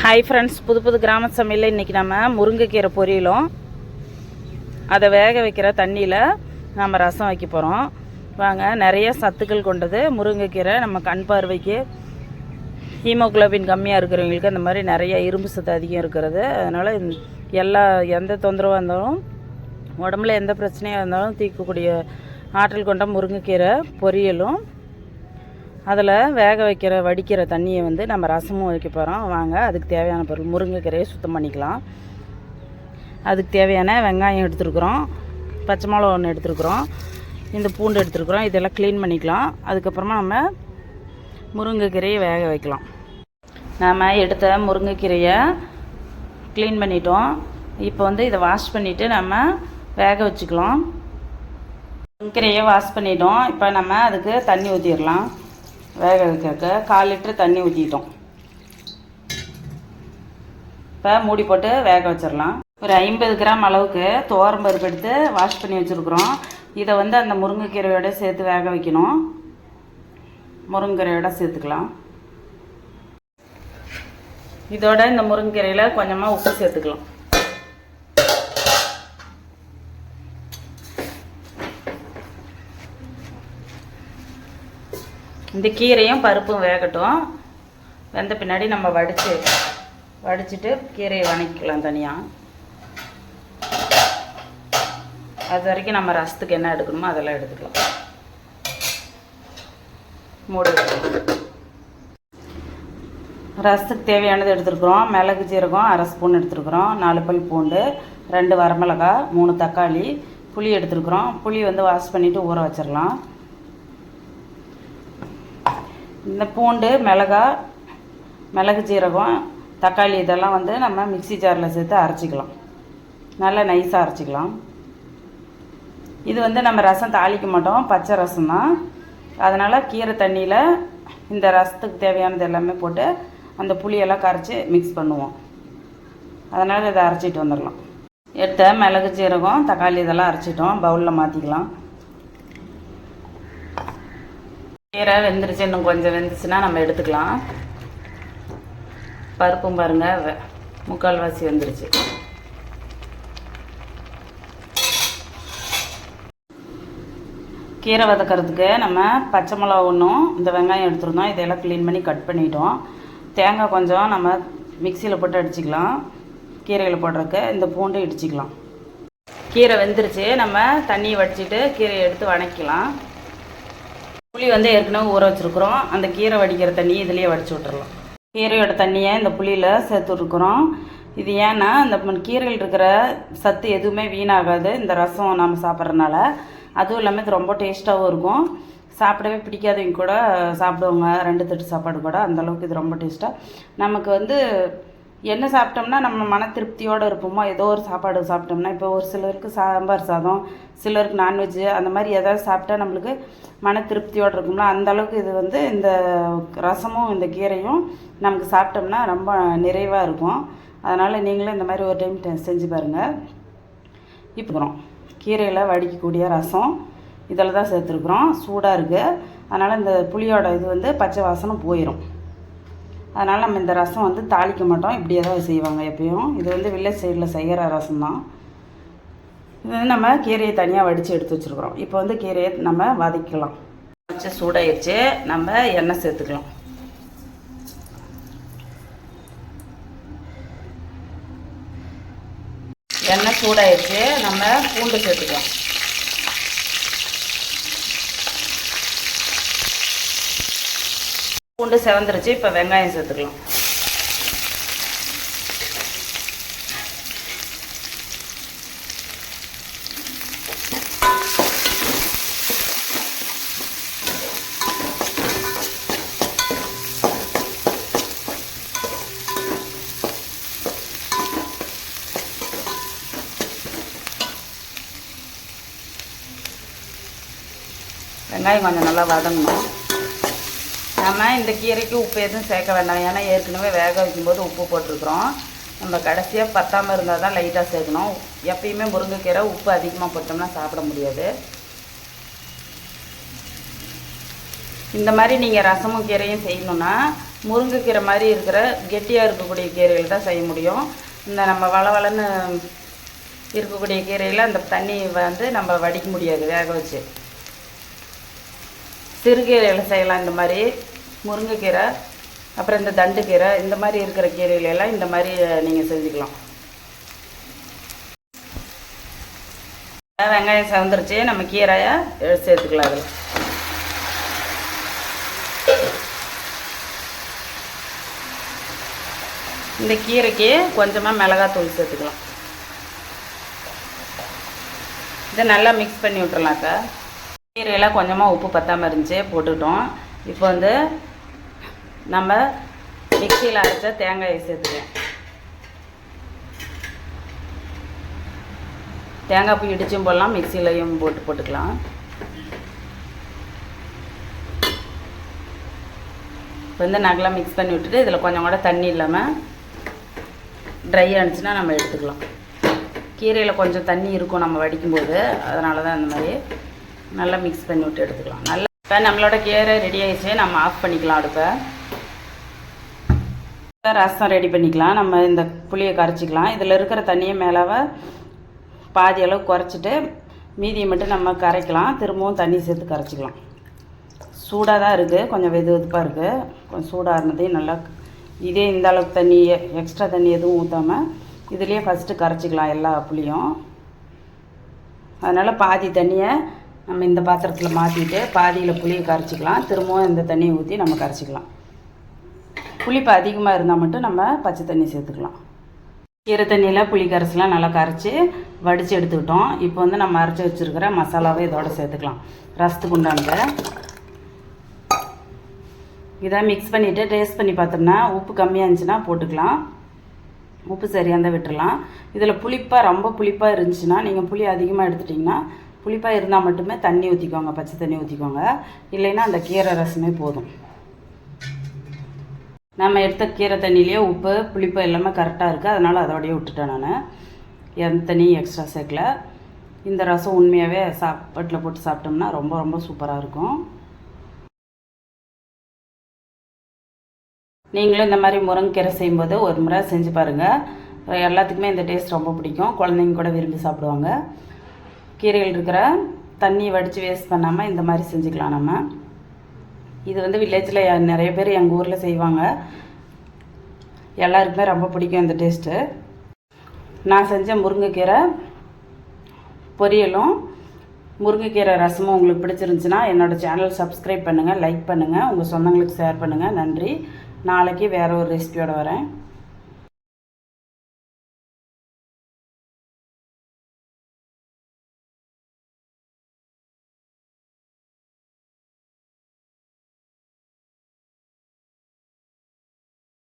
Hi friends புது புது கிராம சமையலில் இன்றைக்கி நம்ம முருங்கைக்கீரை பொரியலும். அதை வேக வைக்கிற தண்ணியில் நம்ம ரசம் வைக்க போகிறோம் வாங்க நிறைய சத்துக்கள் கொண்டது முருங்கைக்கீரை. நம்ம கண் பார்வைக்கு ஹீமோகுளோபின் கம்மியாக இருக்கிறவங்களுக்கு அந்த மாதிரி நிறைய இரும்பு சத்து அதிகம் இருக்கிறது. அதனால் எல்லா எந்த தொந்தரவாக இருந்தாலும் உடம்புல எந்த பிரச்சனையாக இருந்தாலும் தீர்க்கக்கூடிய ஆற்றல் கொண்ட முருங்கைக்கீரை பொரியலும். அதில் வேக வைக்கிற வடிக்கிற தண்ணியை வந்து நம்ம ரசமும் வைக்க போகிறோம் வாங்க அதுக்கு தேவையான பொருள் முருங்கைக்கீரையை சுத்தம் பண்ணிக்கலாம். அதுக்கு தேவையான வெங்காயம் எடுத்துருக்குறோம். பச்சை மிளகா ஒன்று எடுத்துருக்குறோம். இந்த பூண்டு எடுத்துருக்குறோம். இதெல்லாம் க்ளீன் பண்ணிக்கலாம். அதுக்கப்புறமா நம்ம முருங்கைக்கீரையை வேக வைக்கலாம். நாம் எடுத்த முருங்கைக்கீரையை க்ளீன் பண்ணிட்டோம். இப்போ வந்து இதை வாஷ் பண்ணிவிட்டு நம்ம வேக வச்சுக்கலாம். முருங்கைக்கீரையை வாஷ் பண்ணிட்டோம். இப்போ நம்ம அதுக்கு தண்ணி ஊற்றிடலாம் வேக வைக்க கால் லிட்டர் தண்ணி ஊற்றிட்டோம் இப்போ மூடி போட்டு வேக வச்சிடலாம். ஒரு ஐம்பது கிராம் அளவுக்கு துவரம் பருப்பு எடுத்து வாஷ் பண்ணி வச்சுருக்குறோம். இதை வந்து அந்த முருங்கைக்கீரையோட சேர்த்து வேக வைக்கணும். முருங்கைக்கீரையோட சேர்த்துக்கலாம். இதோட இந்த முருங்கைக்கீரையில் கொஞ்சமாக உப்பு சேர்த்துக்கலாம். இந்த கீரையும் பருப்பும் வேகட்டும். வெந்த பின்னாடி நம்ம வடித்து வடிச்சிட்டு கீரையை வணக்கிக்கலாம் தனியாக அது வரைக்கும் நம்ம ரசத்துக்கு என்ன எடுக்கணுமோ அதெல்லாம் எடுத்துக்கலாம். மூடி ரசத்துக்கு தேவையானது எடுத்துருக்குறோம். மிளகு ஜீரகம் அரை ஸ்பூன் எடுத்துருக்குறோம். நாலு பல் பூண்டு ரெண்டு வரமிளகா மூணு தக்காளி புளி எடுத்துருக்குறோம். புளி வந்து வாஷ் பண்ணிவிட்டு ஊற வச்சிடலாம். இந்த பூண்டு மிளகா மிளகு ஜீரகம் தக்காளி இதெல்லாம் வந்து நம்ம மிக்ஸி ஜாரில் சேர்த்து அரைச்சிக்கலாம். நல்லா நைஸாக அரைச்சிக்கலாம். இது வந்து நம்ம ரசம் தாளிக்க மாட்டோம். பச்சை ரசம் தான். அதனால் கீரை தண்ணியில் இந்த ரசத்துக்கு தேவையானது எல்லாமே போட்டு அந்த புளியெல்லாம் கரைச்சி மிக்ஸ் பண்ணுவோம். அதனால் இதை அரைச்சிட்டு வந்துடலாம். எடுத்த மிளகு ஜீரகம் தக்காளி இதெல்லாம் அரைச்சிட்டோம். பவுலில் மாற்றிக்கலாம் கீரை வெந்துருச்சு. இன்னும் கொஞ்சம் வெந்துச்சுன்னா நம்ம எடுத்துக்கலாம். பருப்பும் பாருங்கள் வெ- முக்கால்வாசி வந்துருச்சு. கீரை வதக்கிறதுக்கு நம்ம பச்சை மிளகா ஒன்றும் இந்த வெங்காயம் எடுத்துருந்தோம். இதையெல்லாம் க்ளீன் பண்ணி கட் பண்ணிட்டோம். தேங்காய் கொஞ்சம் நம்ம மிக்சியில் போட்டு அடிச்சிக்கலாம். கீரையில் போடுறதுக்கு இந்த பூண்டு இடிச்சிக்கலாம். கீரை வெந்துருச்சு. நம்ம தண்ணியை வடிச்சிட்டு கீரையை எடுத்து வணக்கலாம் புளி வந்து ஏற்கனவே ஊற வச்சுருக்குறோம். அந்த கீரை வடிக்கிற தண்ணியை இதுலேயே வடிச்சு விட்டுறலாம். கீரையோட தண்ணியை இந்த புளியில் சேர்த்துட்ருக்குறோம் இது ஏன்னா இந்த கீரையில் இருக்கிற சத்து எதுவுமே வீணாகாது. இந்த ரசம் நம்ம சாப்பிட்றதுனால. அதுவும் இல்லாமல் இது ரொம்ப டேஸ்ட்டாகவும் இருக்கும். சாப்பிடவே பிடிக்காதவங்க கூட சாப்பிடுவாங்க. ரெண்டு தட்டு சாப்பாடு கூட. அந்தளவுக்கு இது ரொம்ப டேஸ்ட்டாக நமக்கு வந்து என்ன சாப்பிட்டோம்னா நம்ம மன திருப்தியோடு இருப்போமோ ஏதோ ஒரு சாப்பாடு சாப்பிட்டோம்னா இப்போ ஒரு சிலருக்கு சாம்பார் சாதம் சிலருக்கு நான்வெஜ்ஜு அந்த மாதிரி ஏதாவது சாப்பிட்டா நம்மளுக்கு மன திருப்தியோடு இருக்கும்ல அந்த அளவுக்கு இது வந்து இந்த ரசமும் இந்த கீரையும் நமக்கு சாப்பிட்டோம்னா ரொம்ப நிறைவாக இருக்கும். அதனால் நீங்களும் இந்த மாதிரி ஒரு டைம் செஞ்சு பாருங்கள் இப்போ கீரையில் வடிக்கக்கூடிய ரசம் இதில் தான் சேர்த்துருக்குறோம். சூடாக இருக்குது அதனால் இந்த புளியோட இது வந்து பச்சை வாசனம் போயிடும் அதனால் நம்ம இந்த ரசம் வந்து தாளிக்க மாட்டோம். இப்படியே தான் செய்வாங்க எப்பயும். இது வந்து வில்லேஜ் சைடில் செய்கிற ரசம் தான். இது வந்து நம்ம கீரையை தனியாக வடித்து எடுத்து வச்சுருக்குறோம். இப்போ வந்து கீரையை நம்ம வதக்கிக்கலாம். வச்சு சூடாயிடுச்சு நம்ம எண்ணெய் சேர்த்துக்கலாம். எண்ணெய் சூடாயிடுச்சு நம்ம பூண்டு சேர்த்துக்கலாம். பூண்டு செவந்துருச்சு இப்போ வெங்காயம் சேர்த்துக்கலாம். வெங்காயம் கொஞ்சம் நல்லா வதங்கணும். நம்ம இந்த கீரைக்கு உப்பு எதுவும் சேர்க்க வேண்டாம். ஏன்னா ஏற்கனவே வேக வைக்கும்போது உப்பு போட்டிருக்கிறோம். நம்ம கடைசியாக பத்தாமல் இருந்தால் தான் லைட்டாக சேர்க்கணும். எப்பயுமே முருங்கைக்கீரை உப்பு அதிகமாக போட்டோம்னா சாப்பிட முடியாது. இந்த மாதிரி நீங்கள் ரசமும் கீரையும் செய்யணுன்னா முருங்கைக்கீரை மாதிரி இருக்கிற கெட்டியாக இருக்கக்கூடிய கீரைகள் தான் செய்ய முடியும். இந்த நம்ம வளவளன்னு இருக்கக்கூடிய கீரையில் அந்த தண்ணி வந்து நம்ம வடிக்க முடியாது வேக வச்சு. சிறுகீரையில் செய்யலாம் இந்த மாதிரி. முருங்கைக்கீரை அப்புறம் இந்த தண்டுக்கீரை இந்த மாதிரி இருக்கிற கீரைகளெல்லாம் இந்த மாதிரி நீங்கள் செஞ்சுக்கலாம். வெங்காயம் சவந்துருச்சு. நம்ம கீரையை சேர்த்துக்கலாம் அதில். இந்த கீரைக்கு கொஞ்சமாக மிளகாத்தூள் சேர்த்துக்கலாம். இதை நல்லா மிக்ஸ் பண்ணி விட்டுறலாக்கா கீரையெல்லாம் கொஞ்சமாக உப்பு பத்தாமல் இருந்துச்சு போட்டுட்டோம் இப்போ வந்து நம்ம மிக்சியில் அரைச்ச தேங்காயை சேர்த்துக்கலாம். தேங்காய் பூ இடிச்சும் போடலாம் மிக்சிலையும் போட்டு போட்டுக்கலாம். வந்து நல்லா மிக்ஸ் பண்ணி விட்டுட்டு இதில் கொஞ்சம் கூட தண்ணி இல்லாமல் ட்ரை ஆனிச்சுன்னா நம்ம எடுத்துக்கலாம். கீரையில் கொஞ்சம் தண்ணி இருக்கும் நம்ம வடிக்கும்போது அதனால தான் இந்த மாதிரி நல்லா மிக்ஸ் பண்ணி விட்டு எடுத்துக்கலாம். நல்லா இப்போ நம்மளோட கீரை ரெடி ஆகிடுச்சு நம்ம ஆஃப் பண்ணிக்கலாம் அடுப்பை. ரசம் ரெடி பண்ணிக்கலாம். நம்ம இந்த புளியை கரைச்சிக்கலாம். இதில் இருக்கிற தண்ணியை மேலாவை பாதி அளவு குறைச்சிட்டு மீதியை மட்டும் நம்ம கரைக்கலாம். திரும்பவும் தண்ணி சேர்த்து கரைச்சிக்கலாம். சூடாக தான் இருக்குது கொஞ்சம் வெது வெதுப்பாக இருக்குது கொஞ்சம் சூடாக இருந்ததையும் நல்லா இதே இந்த அளவுக்கு தண்ணி எக்ஸ்ட்ரா தண்ணி எதுவும் ஊற்றாமல் இதுலேயே ஃபஸ்ட்டு கரைச்சிக்கலாம் எல்லா புளியும். அதனால் பாதி தண்ணியை நம்ம இந்த பாத்திரத்தில் மாற்றிட்டு பாதியில் புளியை கரைச்சிக்கலாம். திரும்பவும் இந்த தண்ணியை ஊற்றி நம்ம கரைச்சிக்கலாம். புளிப்பு அதிகமாக இருந்தால் மட்டும் நம்ம பச்சை தண்ணி சேர்த்துக்கலாம். கீரை தண்ணியில் புளி கரைசலாம் நல்லா கரைச்சி வடித்து எடுத்துக்கிட்டோம். இப்போ வந்து நம்ம அரைச்சி வச்சுருக்கிற மசாலாவை இதோட சேர்த்துக்கலாம். ரசத்துக்கு உண்டானதை. இதை மிக்ஸ் பண்ணிவிட்டு டேஸ்ட் பண்ணி பார்த்தோம்னா உப்பு கம்மியாக இருந்துச்சுன்னா போட்டுக்கலாம். உப்பு சரியாக இருந்தால் விட்டுடலாம் இதில் புளிப்பாக ரொம்ப புளிப்பாக இருந்துச்சுன்னா நீங்கள் புளி அதிகமாக எடுத்துட்டிங்கன்னா புளிப்பாக இருந்தால் மட்டுமே தண்ணி ஊற்றிக்கோங்க பச்சை தண்ணி ஊற்றிக்கோங்க இல்லைன்னா அந்த கீரை ரசமே போதும். நம்ம எடுத்த கீரை தண்ணியிலேயே உப்பு புளிப்பு எல்லாமே கரெக்டாக இருக்குது அதனால் அதோடய விட்டுட்டேன் நான். எந்த தண்ணியும் எக்ஸ்ட்ரா சேர்க்கல. இந்த ரசம் உண்மையாகவே சாப்பாட்டில் போட்டு சாப்பிட்டோம்னா ரொம்ப ரொம்ப சூப்பராக இருக்கும். நீங்களும் இந்த மாதிரி முருங்கைக்கீரை செய்யும்போது ஒரு முறை செஞ்சு பாருங்கள் எல்லாத்துக்குமே இந்த டேஸ்ட் ரொம்ப பிடிக்கும். குழந்தைங்க கூட விரும்பி சாப்பிடுவாங்க. கீரைகள் இருக்கிற தண்ணி வடித்து வேஸ்ட் பண்ணாமல் இந்த மாதிரி செஞ்சுக்கலாம் நம்ம. இது வந்து வில்லேஜில் நிறைய பேர் எங்கள் ஊரில் செய்வாங்க. எல்லாருக்குமே ரொம்ப பிடிக்கும் இந்த டேஸ்ட்டு நான் செஞ்ச முருங்கைக்கீரை பொரியலும் முருங்கைக்கீரை ரசமும் உங்களுக்கு பிடிச்சிருந்துச்சுன்னா என்னோடய சேனல் சப்ஸ்கிரைப் பண்ணுங்கள் லைக் பண்ணுங்கள் உங்கள் சொந்தங்களுக்கு ஷேர் பண்ணுங்கள் நன்றி. நாளைக்கு வேறு ஒரு ரெசிபியோடு வரேன்.